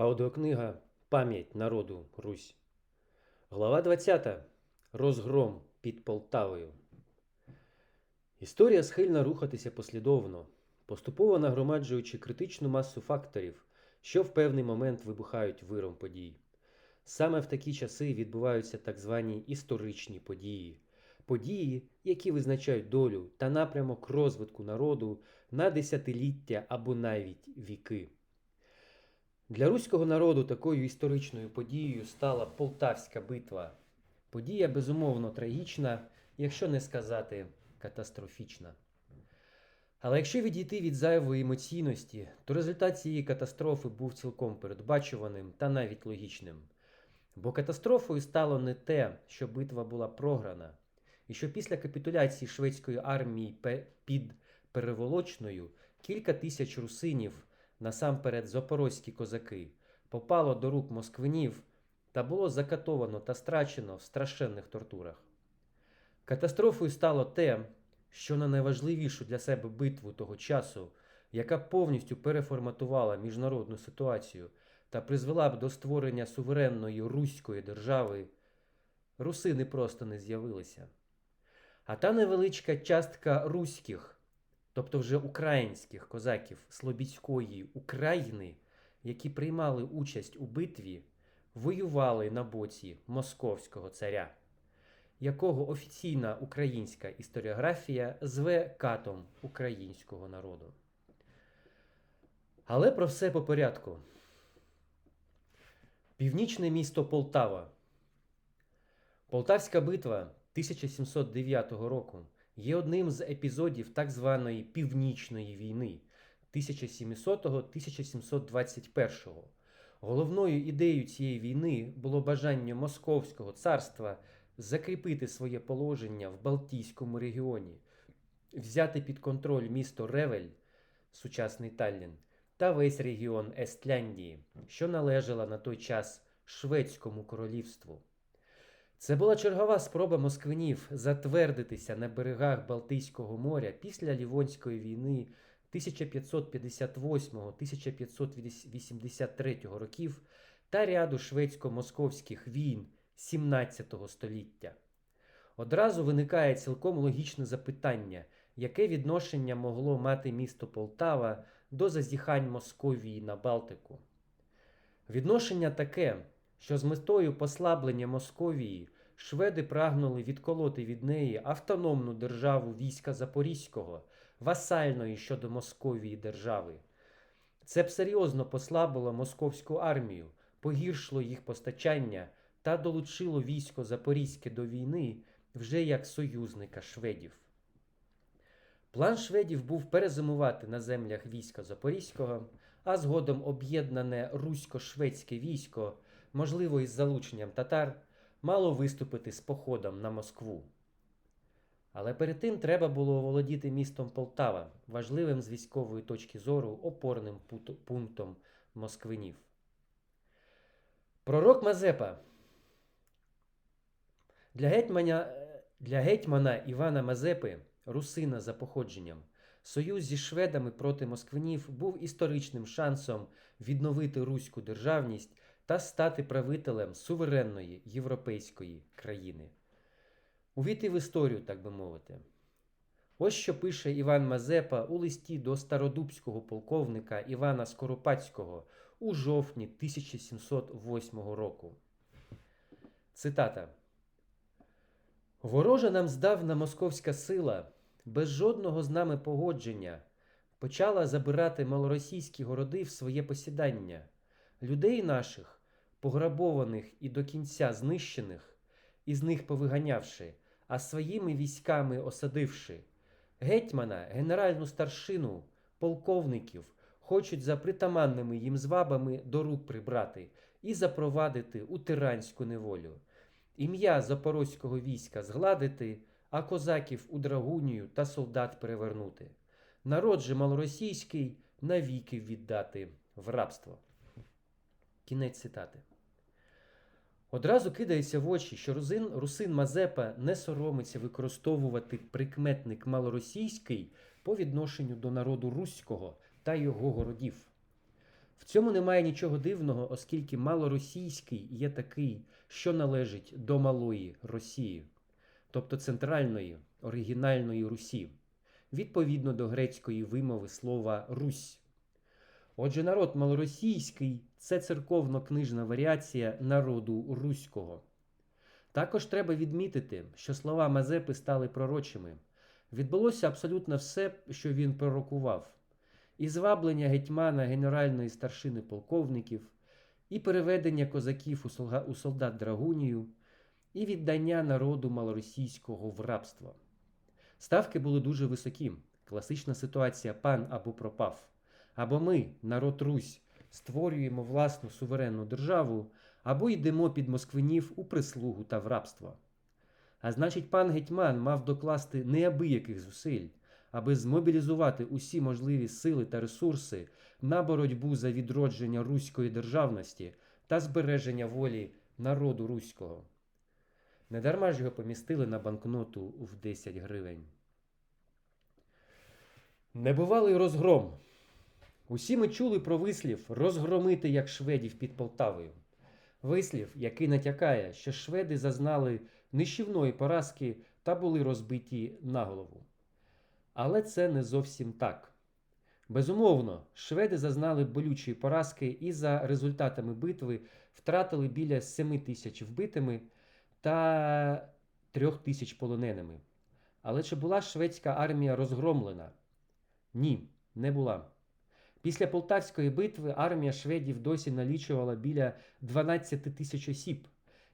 Аудіокнига Пам'ять народу Русь. Глава 20. Розгром під Полтавою. Історія схильна рухатися послідовно, поступово нагромаджуючи критичну масу факторів, що в певний момент вибухають виром подій. Саме в такі часи відбуваються так звані історичні події, події, які визначають долю та напрямок розвитку народу на десятиліття або навіть віки. Для руського народу такою історичною подією стала Полтавська битва. Подія безумовно трагічна, якщо не сказати катастрофічна. Але якщо відійти від зайвої емоційності, то результат цієї катастрофи був цілком передбачуваним та навіть логічним. Бо катастрофою стало не те, що битва була програна, і що після капітуляції шведської армії під Переволочною кілька тисяч русинів, насамперед запорозькі козаки, попало до рук москвинів та було закатовано та страчено в страшенних тортурах. Катастрофою стало те, що на найважливішу для себе битву того часу, яка повністю переформатувала міжнародну ситуацію та призвела б до створення суверенної руської держави, русини просто не з'явилися. А та невеличка частка руських, тобто вже українських козаків Слобідської України, які приймали участь у битві, воювали на боці московського царя, якого офіційна українська історіографія зве катом українського народу. Але про все по порядку. Північне місто Полтава. Полтавська битва 1709 року є одним з епізодів так званої Північної війни 1700-1721. Головною ідеєю цієї війни було бажання Московського царства закріпити своє положення в Балтійському регіоні, взяти під контроль місто Ревель, сучасний Таллін, та весь регіон Естляндії, що належала на той час Шведському королівству. Це була чергова спроба москвинів затвердитися на берегах Балтійського моря після Лівонської війни 1558-1583 років та ряду шведсько-московських війн 17 століття. Одразу виникає цілком логічне запитання, яке відношення могло мати місто Полтава до зазіхань Московії на Балтику. Відношення таке, що з метою послаблення Московії шведи прагнули відколоти від неї автономну державу війська Запорізького, васальної щодо Московії держави. Це б серйозно послабило московську армію, погіршило їх постачання та долучило військо Запорізьке до війни вже як союзника шведів. План шведів був перезимувати на землях війська Запорізького, а згодом об'єднане русько-шведське військо, можливо, із залученням татар, мало виступити з походом на Москву. Але перед тим треба було оволодіти містом Полтава, важливим з військової точки зору опорним пунктом москвинів. Пророк Мазепа для гетьманя, для гетьмана Івана Мазепи, русина за походженням, союз зі шведами проти москвинів був історичним шансом відновити руську державність та стати правителем суверенної європейської країни. Увійти в історію, так би мовити. Ось що пише Іван Мазепа у листі до стародубського полковника Івана Скоропадського у жовтні 1708 року. Цитата. Ворожа нам здавна московська сила, без жодного з нами погодження, почала забирати малоросійські городи в своє посідання, людей наших, пограбованих і до кінця знищених, із них повиганявши, а своїми військами осадивши. Гетьмана, генеральну старшину, полковників хочуть за притаманними їм звабами до рук прибрати і запровадити у тиранську неволю. Ім'я запорозького війська згладити, а козаків у драгунію та солдат перевернути. Народ же малоросійський навіки віддати в рабство. Кінець цитати. Одразу кидається в очі, що русин, русин Мазепа не соромиться використовувати прикметник малоросійський по відношенню до народу руського та його городів. В цьому немає нічого дивного, оскільки малоросійський є такий, що належить до малої Росії, тобто центральної оригінальної Русі, відповідно до грецької вимови слова Русь. Отже, народ малоросійський це церковно-книжна варіація народу руського. Також треба відмітити, що слова Мазепи стали пророчими. Відбулося абсолютно все, що він пророкував: і зваблення гетьмана генеральної старшини полковників, і переведення козаків у солдат драгунію, і віддання народу малоросійського в рабство. Ставки були дуже високі. Класична ситуація пан або пропав. Або ми, народ Русь, створюємо власну суверенну державу, або йдемо під москвинів у прислугу та в рабство. А значить, пан гетьман мав докласти неабияких зусиль, аби змобілізувати усі можливі сили та ресурси на боротьбу за відродження руської державності та збереження волі народу руського. Недарма ж його помістили на банкноту в 10 гривень. Небувалий розгром. Усі ми чули про вислів розгромити як шведів під Полтавою. Вислів, який натякає, що шведи зазнали нищівної поразки та були розбиті на голову. Але це не зовсім так. Безумовно, шведи зазнали болючої поразки і за результатами битви втратили біля 7 тисяч вбитими та 3 тисяч полоненими. Але чи була шведська армія розгромлена? Ні, не була. Після Полтавської битви армія шведів досі налічувала біля 12 тисяч осіб.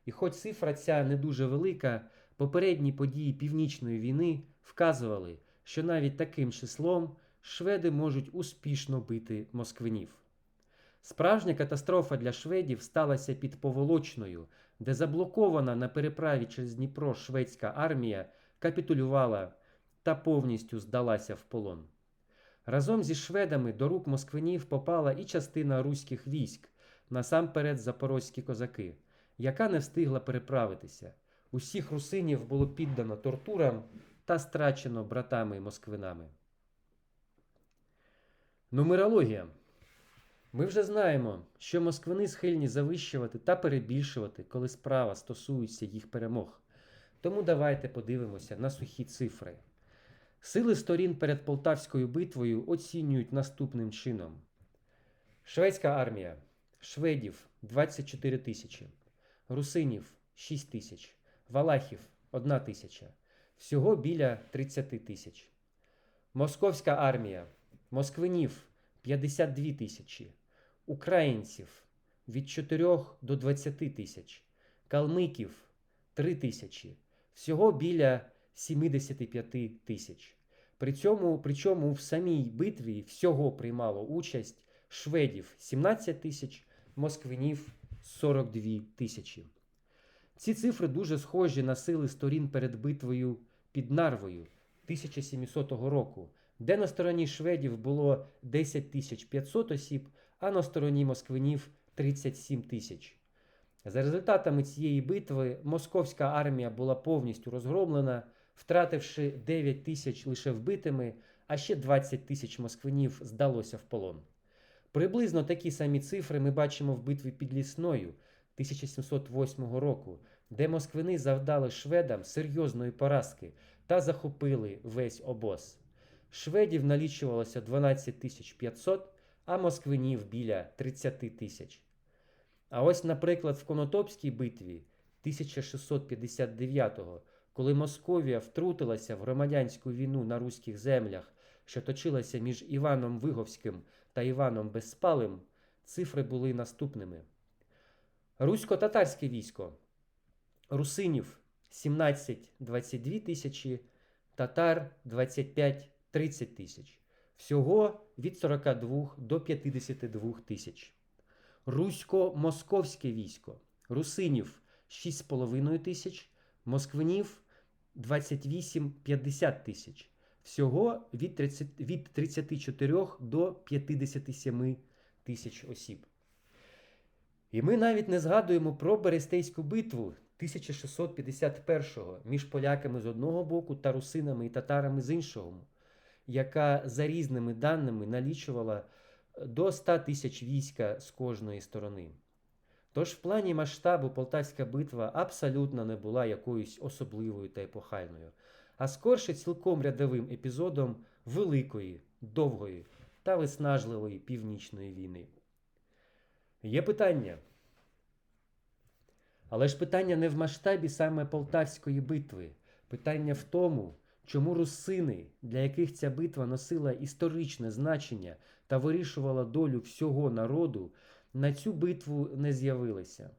І хоч цифра ця не дуже велика, попередні події Північної війни вказували, що навіть таким числом шведи можуть успішно бити москвинів. Справжня катастрофа для шведів сталася під Поволочною, де заблокована на переправі через Дніпро шведська армія капітулювала та повністю здалася в полон. Разом зі шведами до рук москвинів попала і частина руських військ, насамперед запорозькі козаки, яка не встигла переправитися. Усіх русинів було піддано тортурам та страчено братами москвинами. Нумерологія. Ми вже знаємо, що москвини схильні завищувати та перебільшувати, коли справа стосується їх перемог. Тому давайте подивимося на сухі цифри. Сили сторін перед Полтавською битвою оцінюють наступним чином: Шведська армія. Шведів 24 тисячі, русинів 6 тисяч, валахів 1 тисяча, всього біля 30 тисяч. Московська армія. Москвинів 52 тисячі, українців від 4 до 20 тисяч, калмиків 3 тисячі, всього біля 75 тисяч. При цьому, причому в самій битві всього приймало участь шведів 17 тисяч, москвинів 42 тисячі. Ці цифри дуже схожі на сили сторін перед битвою під Нарвою 1700 року, де на стороні шведів було 10 тисяч 500 осіб, а на стороні москвинів 37 тисяч. За результатами цієї битви московська армія була повністю розгромлена, втративши 9 тисяч лише вбитими, а ще 20 тисяч москвинів здалося в полон. Приблизно такі самі цифри ми бачимо в битві під Лісною 1708 року, де москвини завдали шведам серйозної поразки та захопили весь обоз. Шведів налічувалося 12 тисяч 500, а москвинів біля 30 тисяч. А ось, наприклад, в Конотопській битві 1659-го, коли Московія втрутилася в громадянську війну на руських землях, що точилася між Іваном Виговським та Іваном Безспалим, цифри були наступними. Русько-татарське військо русинів 17-22 тисячі, татар 25-30 тисяч. Всього від 42 до 52 тисяч. Русько-московське військо русинів 6,5 тисяч, москвинів 28-50 тисяч. Всього від, 30, від 34 до 57 тисяч осіб. І ми навіть не згадуємо про Берестейську битву 1651-го між поляками з одного боку та русинами і татарами з іншого, яка за різними даними налічувала до 100 тисяч війська з кожної сторони. Тож в плані масштабу Полтавська битва абсолютно не була якоюсь особливою та епохальною, а скорше цілком рядовим епізодом великої, довгої та виснажливої північної війни. Є питання. Але ж питання не в масштабі саме Полтавської битви. Питання в тому, чому русини, для яких ця битва носила історичне значення та вирішувала долю всього народу, на цю битву не з'явилися.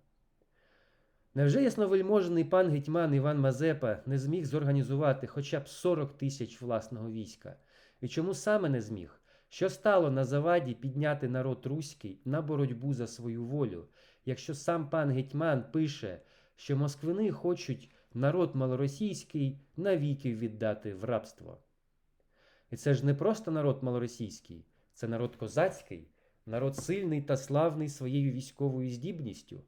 Невже ясновельможний пан гетьман Іван Мазепа не зміг зорганізувати хоча б 40 тисяч власного війська? І чому саме не зміг? Що стало на заваді підняти народ руський на боротьбу за свою волю, якщо сам пан гетьман пише, що москвини хочуть народ малоросійський навіки віддати в рабство? І це ж не просто народ малоросійський, це народ козацький, народ сильний та славний своєю військовою здібністю.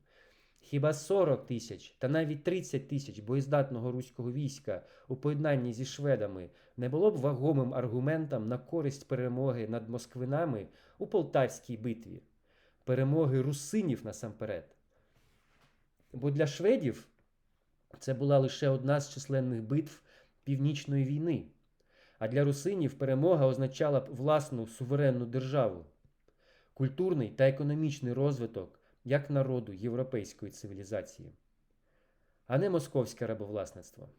Хіба 40 тисяч та навіть 30 тисяч боєздатного руського війська у поєднанні зі шведами не було б вагомим аргументом на користь перемоги над москвинами у Полтавській битві, перемоги русинів насамперед. Бо для шведів це була лише одна з численних битв Північної війни, а для русинів перемога означала б власну суверенну державу, культурний та економічний розвиток як народу європейської цивілізації, а не московське рабовласництво.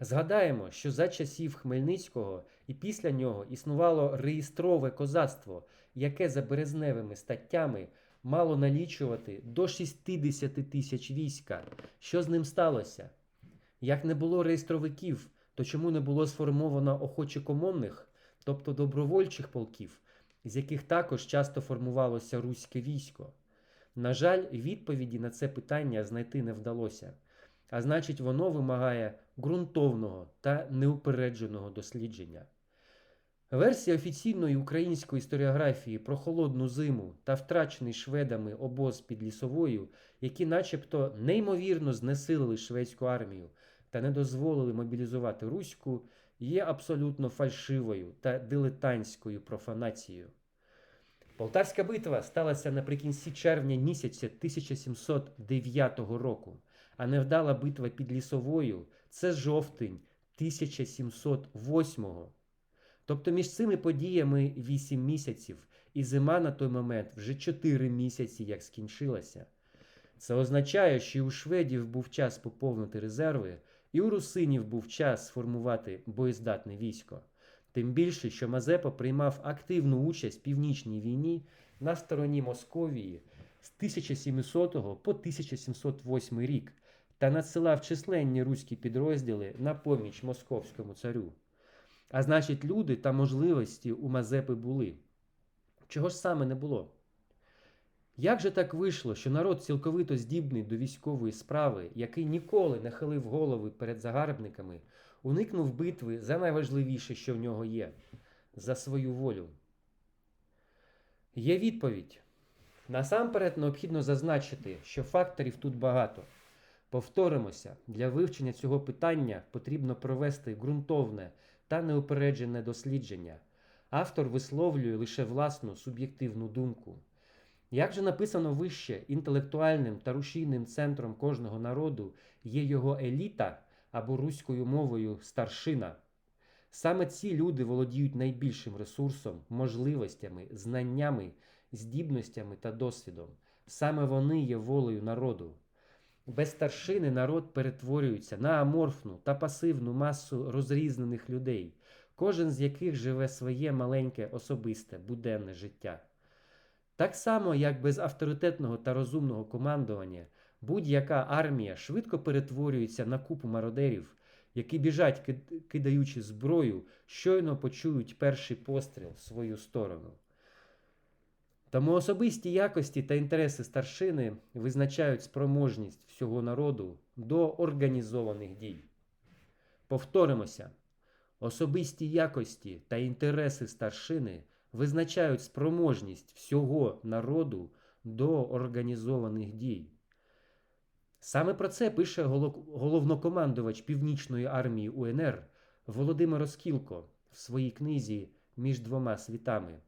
Згадаємо, що за часів Хмельницького і після нього існувало реєстрове козацтво, яке за березневими статтями мало налічувати до 60 тисяч війська. Що з ним сталося? Як не було реєстровиків, то чому не було сформовано охочекомонних, тобто добровольчих полків, з яких також часто формувалося руське військо? На жаль, відповіді на це питання знайти не вдалося, а значить, воно вимагає ґрунтовного та неупередженого дослідження. Версія офіційної української історіографії про холодну зиму та втрачений шведами обоз під лісовою, які начебто неймовірно знесилили шведську армію та не дозволили мобілізувати руську, є абсолютно фальшивою та дилетантською профанацією. Полтавська битва сталася наприкінці червня місяця 1709 року, а невдала битва під лісовою це жовтень 1708. Тобто між цими подіями 8 місяців, і зима на той момент вже 4 місяці як скінчилася. Це означає, що і у шведів був час поповнити резерви, і у русинів був час сформувати боєздатне військо. Тим більше, що Мазепа приймав активну участь в північній війні на стороні Московії з 1700 по 1708 рік та надсилав численні руські підрозділи на поміч московському царю. А значить, люди та можливості у Мазепи були. Чого ж саме не було? Як же так вийшло, що народ цілковито здібний до військової справи, який ніколи не хилив голови перед загарбниками, уникнув битви за найважливіше, що в нього є за свою волю? Є відповідь. Насамперед необхідно зазначити, що факторів тут багато. Повторимося, для вивчення цього питання потрібно провести ґрунтовне та неупереджене дослідження. Автор висловлює лише власну суб'єктивну думку. Як же написано вище, інтелектуальним та рушійним центром кожного народу є його еліта або руською мовою старшина. Саме ці люди володіють найбільшим ресурсом, можливостями, знаннями, здібностями та досвідом. Саме вони є волею народу. Без старшини народ перетворюється на аморфну та пасивну масу розрізнених людей, кожен з яких живе своє маленьке особисте буденне життя. Так само, як без авторитетного та розумного командування, будь-яка армія швидко перетворюється на купу мародерів, які біжать, кидаючи зброю, щойно почують перший постріл в свою сторону. Тому особисті якості та інтереси старшини визначають спроможність всього народу до організованих дій. Повторимося, особисті якості та інтереси старшини визначають спроможність всього народу до організованих дій. Саме про це пише головнокомандувач Північної армії УНР Володимир Оскілко в своїй книзі Між двома світами.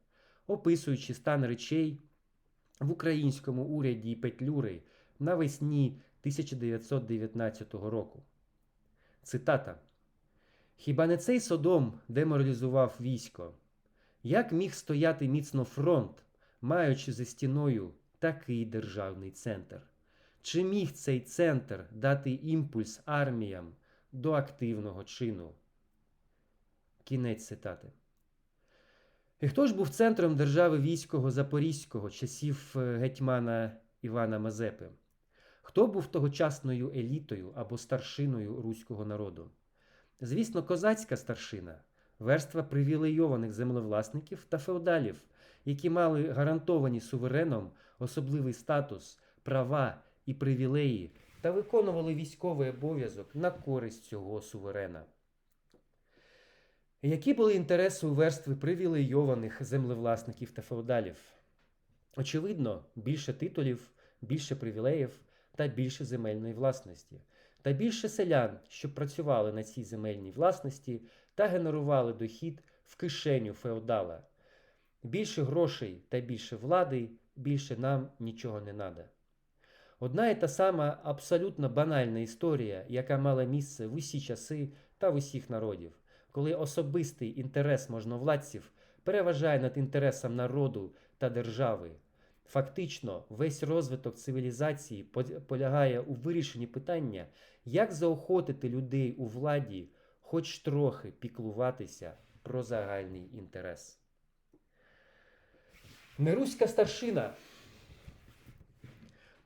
описуючи стан речей в українському уряді Петлюри навесні 1919 року. Цитата. Хіба не цей Содом деморалізував військо? Як міг стояти міцно фронт, маючи за стіною такий державний центр? Чи міг цей центр дати імпульс арміям до активного чину? Кінець цитати. І хто ж був центром держави війського Запорізького часів е, гетьмана Івана Мазепи? Хто був тогочасною елітою або старшиною руського народу? Звісно, козацька старшина, верства привілейованих землевласників та феодалів, які мали гарантовані сувереном особливий статус, права і привілеї та виконували військовий обов'язок на користь цього суверена. Які були інтереси у верстви привілейованих землевласників та феодалів? Очевидно, більше титулів, більше привілеїв та більше земельної власності, та більше селян, що працювали на цій земельній власності та генерували дохід в кишеню феодала. Більше грошей та більше влади, більше нам нічого не надо. Одна і та сама абсолютно банальна історія, яка мала місце в усі часи та в усіх народів, коли особистий інтерес можновладців переважає над інтересом народу та держави. Фактично, весь розвиток цивілізації полягає у вирішенні питання, як заохотити людей у владі хоч трохи піклуватися про загальний інтерес. Неруська старшина.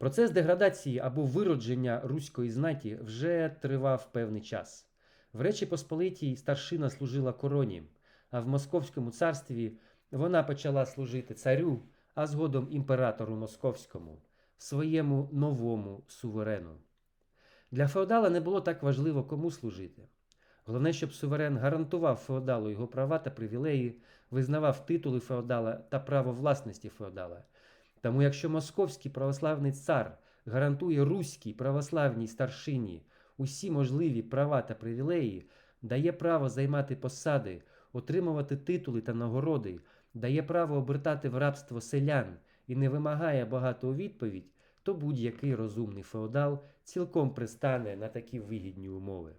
Процес деградації або виродження руської знаті вже тривав певний час. В Речі Посполитій старшина служила короні, а в Московському царстві вона почала служити царю, а згодом імператору Московському, своєму новому суверену. Для феодала не було так важливо, кому служити. Головне, щоб суверен гарантував феодалу його права та привілеї, визнавав титули феодала та право власності феодала. Тому, якщо московський православний цар гарантує руській православній старшині усі можливі права та привілеї, дає право займати посади, отримувати титули та нагороди, дає право обертати в рабство селян і не вимагає багато у відповідь, то будь-який розумний феодал цілком пристане на такі вигідні умови.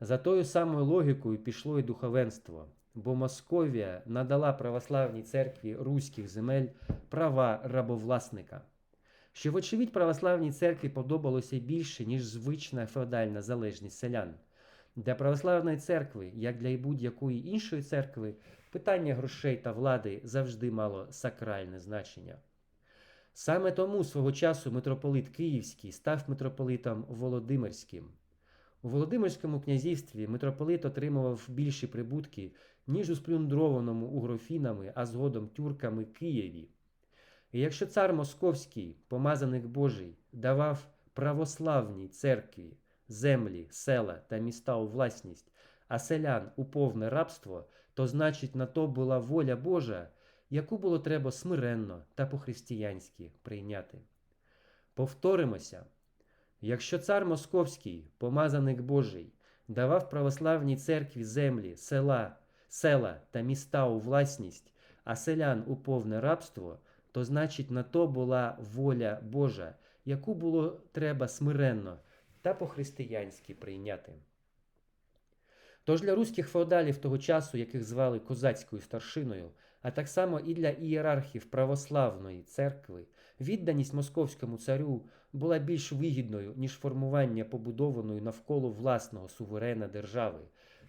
За тою самою логікою пішло і духовенство, бо Московія надала православній церкві руських земель права рабовласника. Що, вочевидь, православній церкві подобалося більше, ніж звична феодальна залежність селян. Для православної церкви, як для будь-якої іншої церкви, питання грошей та влади завжди мало сакральне значення. Саме тому свого часу митрополит Київський став митрополитом Володимирським. У Володимирському князівстві митрополит отримував більші прибутки, ніж у сплюндрованому угрофінами, а згодом тюрками Києві. І якщо цар Московський, помазаник Божий, давав православній церкві, землі, села та міста у власність, а селян у повне рабство, то значить на то була воля Божа, яку було треба смиренно та по-християнськи прийняти. Повторимося. Якщо цар Московський, помазаник Божий, давав православній церкві землі, села, села та міста у власність, а селян у повне рабство, то значить на то була воля Божа, яку було треба смиренно та по-християнськи прийняти. Тож для руських феодалів того часу, яких звали козацькою старшиною, а так само і для ієрархів православної церкви, відданість московському царю була більш вигідною, ніж формування побудованої навколо власного суверена держави,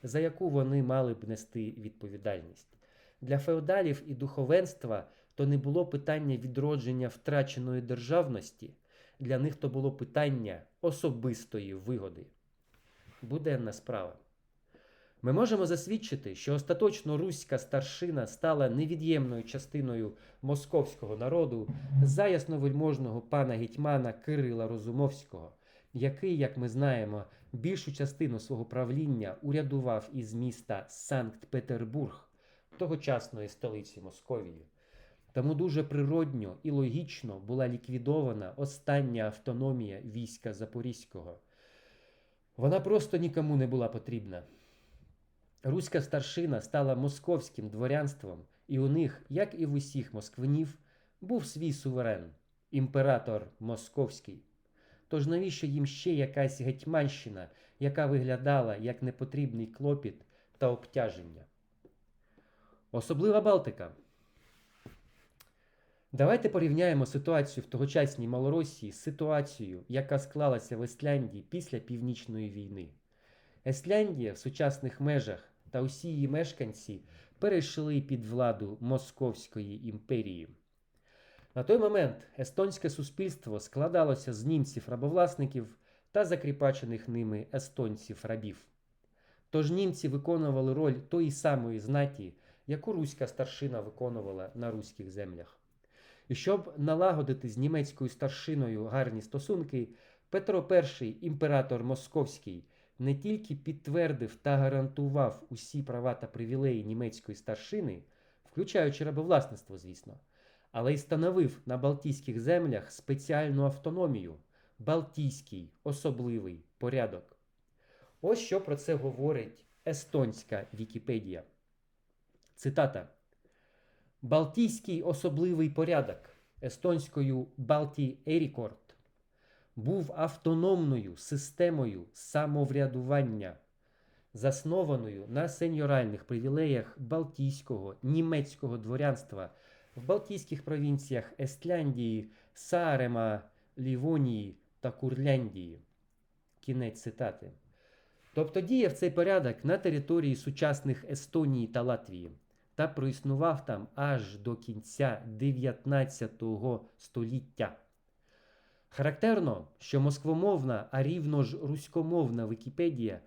за яку вони мали б нести відповідальність. Для феодалів і духовенства то не було питання відродження втраченої державності, для них то було питання особистої вигоди. Буденна справа. Ми можемо засвідчити, що остаточно руська старшина стала невід'ємною частиною московського народу за ясновельможного пана гетьмана Кирила Розумовського, який, як ми знаємо, більшу частину свого правління урядував із міста Санкт-Петербург, тогочасної столиці Московії. Тому дуже природньо і логічно була ліквідована остання автономія війська Запорізького. Вона просто нікому не була потрібна. Руська старшина стала московським дворянством і у них, як і в усіх москвинів, був свій суверен, імператор Московський. Тож навіщо їм ще якась гетьманщина, яка виглядала як непотрібний клопіт та обтяження? Особлива Балтика. Давайте порівняємо ситуацію в тогочасній Малоросії з ситуацією, яка склалася в Естляндії після Північної війни. Естляндія в сучасних межах та усі її мешканці перейшли під владу Московської імперії. На той момент естонське суспільство складалося з німців-рабовласників та закріпачених ними естонців-рабів. Тож німці виконували роль тої самої знаті, яку руська старшина виконувала на руських землях. І щоб налагодити з німецькою старшиною гарні стосунки, Петро І, імператор Московський, не тільки підтвердив та гарантував усі права та привілеї німецької старшини, включаючи рабовласництво, звісно, але й становив на Балтійських землях спеціальну автономію, Балтійський особливий порядок. Ось що про це говорить естонська Вікіпедія. Цитата. Балтійський особливий порядок естонською Балті Ерікорд був автономною системою самоврядування, заснованою на сеньоральних привілеях Балтійського німецького дворянства в Балтійських провінціях Естляндії, Саарема, Лівонії та Курляндії. Кінець цитати. Тобто діяв цей порядок на території сучасних Естонії та Латвії та проіснував там аж до кінця 19 століття. Характерно, що москвомовна, а рівно ж руськомовна Вікіпедія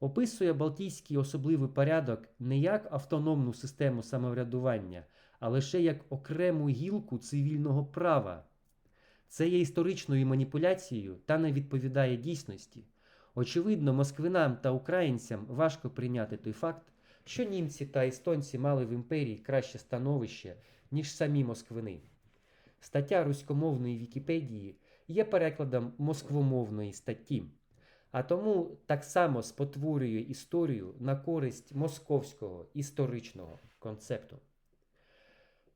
описує Балтійський особливий порядок не як автономну систему самоврядування, а лише як окрему гілку цивільного права. Це є історичною маніпуляцією та не відповідає дійсності. Очевидно, москвинам та українцям важко прийняти той факт, що німці та естонці мали в імперії краще становище, ніж самі москвини. Стаття руськомовної Вікіпедії є перекладом москвомовної статті, а тому так само спотворює історію на користь московського історичного концепту.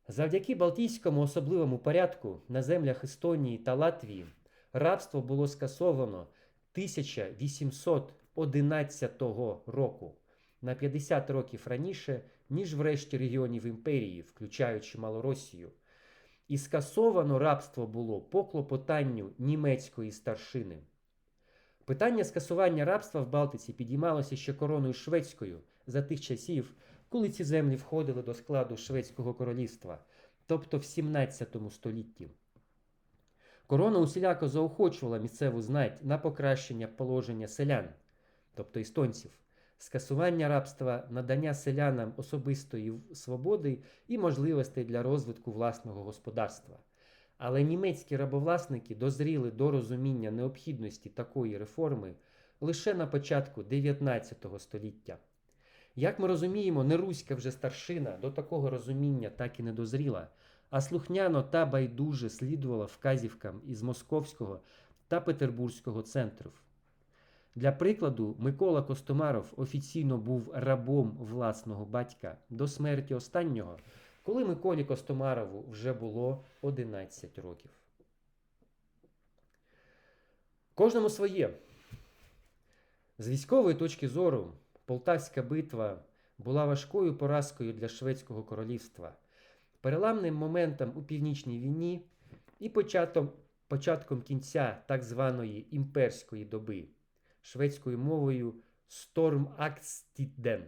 Завдяки Балтійському особливому порядку на землях Естонії та Латвії рабство було скасовано 1811 року на 50 років раніше, ніж в решті регіонів імперії, включаючи Малоросію. І скасовано рабство було по клопотанню німецької старшини. Питання скасування рабства в Балтиці підіймалося ще короною шведською за тих часів, коли ці землі входили до складу Шведського королівства, тобто в 17 столітті. Корона усіляко заохочувала місцеву знать на покращення положення селян, тобто естонців, скасування рабства, надання селянам особистої свободи і можливостей для розвитку власного господарства. Але німецькі рабовласники дозріли до розуміння необхідності такої реформи лише на початку 19 століття. Як ми розуміємо, не руська вже старшина до такого розуміння так і не дозріла, а слухняно та байдуже слідувала вказівкам із Московського та Петербурзького центрів. Для прикладу, Микола Костомаров офіційно був рабом власного батька до смерті останнього, коли Миколі Костомарову вже було 11 років. Кожному своє. З військової точки зору, Полтавська битва була важкою поразкою для Шведського королівства, переламним моментом у північній війні і початком, початком кінця так званої імперської доби шведською мовою Stormakstiden.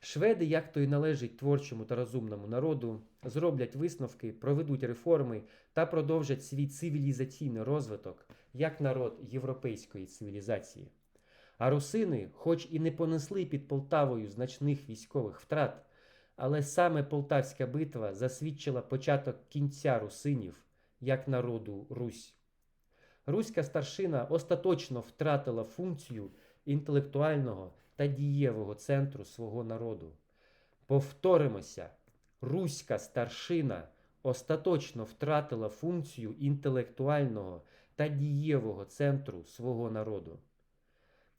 Шведи, як то й належить творчому та розумному народу, зроблять висновки, проведуть реформи та продовжать свій цивілізаційний розвиток як народ європейської цивілізації. А русини, хоч і не понесли під Полтавою значних військових втрат, але саме Полтавська битва засвідчила початок кінця русинів як народу Русь. Руська старшина остаточно втратила функцію інтелектуального та дієвого центру свого народу. Повторимося, руська старшина остаточно втратила функцію інтелектуального та дієвого центру свого народу.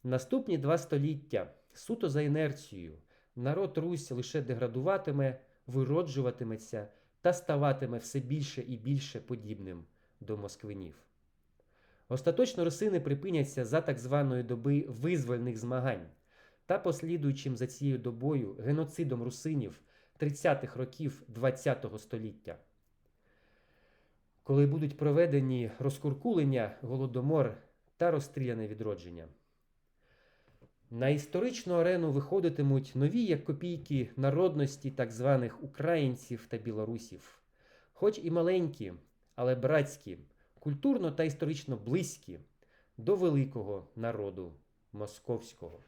Наступні два століття суто за інерцією народ Русь лише деградуватиме, вироджуватиметься та ставатиме все більше і більше подібним до москвинів. Остаточно русини припиняться за так званої доби визвольних змагань та послідуючим за цією добою геноцидом русинів 30-х років ХХ століття. Коли будуть проведені розкуркулення, голодомор та розстріляне відродження. На історичну арену виходитимуть нові як копійки народності так званих українців та білорусів, хоч і маленькі, але братські, культурно та історично близькі до великого народу московського.